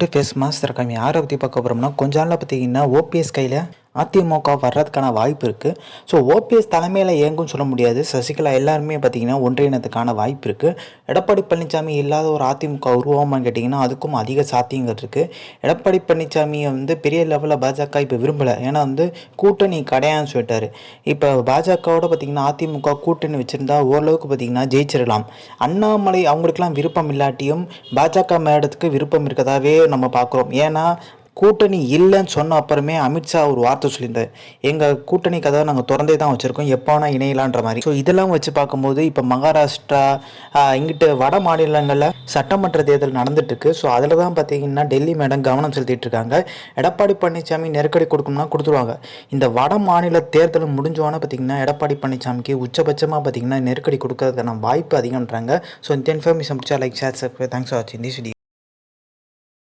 Face master கம்மி யாரை பற்றி பார்க்க போகிறோம்னா கொஞ்ச நாளில் பார்த்தீங்கன்னா ஓபிஎஸ் கையில் அதிமுக வர்றதுக்கான வாய்ப்பு இருக்குது ஸோ ஓபிஎஸ் தலைமையில் இயங்கும்னு சொல்ல முடியாது. சசிகலா எல்லாருமே பார்த்திங்கன்னா ஒன்றியனத்துக்கான வாய்ப்பு இருக்குது எடப்பாடி பழனிசாமி இல்லாத ஒரு அதிமுக உருவாமான்னு கேட்டிங்கன்னா அதுக்கும் அதிக சாத்தியங்கள் இருக்குது எடப்பாடி பழனிசாமியை வந்து பெரிய லெவலில் பாஜக இப்போ விரும்பலை. ஏன்னா வந்து கூட்டணி கிடையான்னு சொல்லிட்டாரு. இப்போ பாஜகவோட பார்த்திங்கன்னா அதிமுக கூட்டணி வச்சுருந்தா ஓரளவுக்கு பார்த்தீங்கன்னா ஜெயிச்சிடலாம் அண்ணாமலை அவங்களுக்கெல்லாம் விருப்பம் இல்லாட்டியும் பாஜக மேடத்துக்கு விருப்பம் இருக்கதாவே நம்ம பார்க்குறோம் ஏன்னா கூட்டணி இல்லைன்னு சொன்ன அப்புறமே அமித்ஷா ஒரு வார்த்தை சொல்லியிருந்தார். எங்கள் கூட்டணி கதை நாங்கள் திறந்தே தான் வச்சுருக்கோம் எப்போ வேணால் இணையலான்ற மாதிரி. ஸோ இதெல்லாம் வச்சு பார்க்கும்போது இப்போ மகாராஷ்டிரா இங்கிட்டு வட மாநிலங்களில் சட்டமன்ற தேர்தல் நடந்துட்டுருக்கு. ஸோ அதில் தான் பார்த்தீங்கன்னா டெல்லி மேடம் கவனம் செலுத்திட்டு இருக்காங்க எடப்பாடி பழனிசாமி நெருக்கடி கொடுக்கணும்னா கொடுத்துருவாங்க. இந்த வட மாநில தேர்தல் முடிஞ்சோன்னே பார்த்தீங்கன்னா எடப்பாடி பழனிசாமிக்கு உச்சபட்சமாக பார்த்தீங்கன்னா நெருக்கடி கொடுக்கறதுக்கான வாய்ப்பு அதிகம்ன்றாங்க. ஸோ இந்த இன்ஃபர்மேஷன் பிடிச்சா like share subscribe thanks for வாட்சிங் திஸ் வீடியோ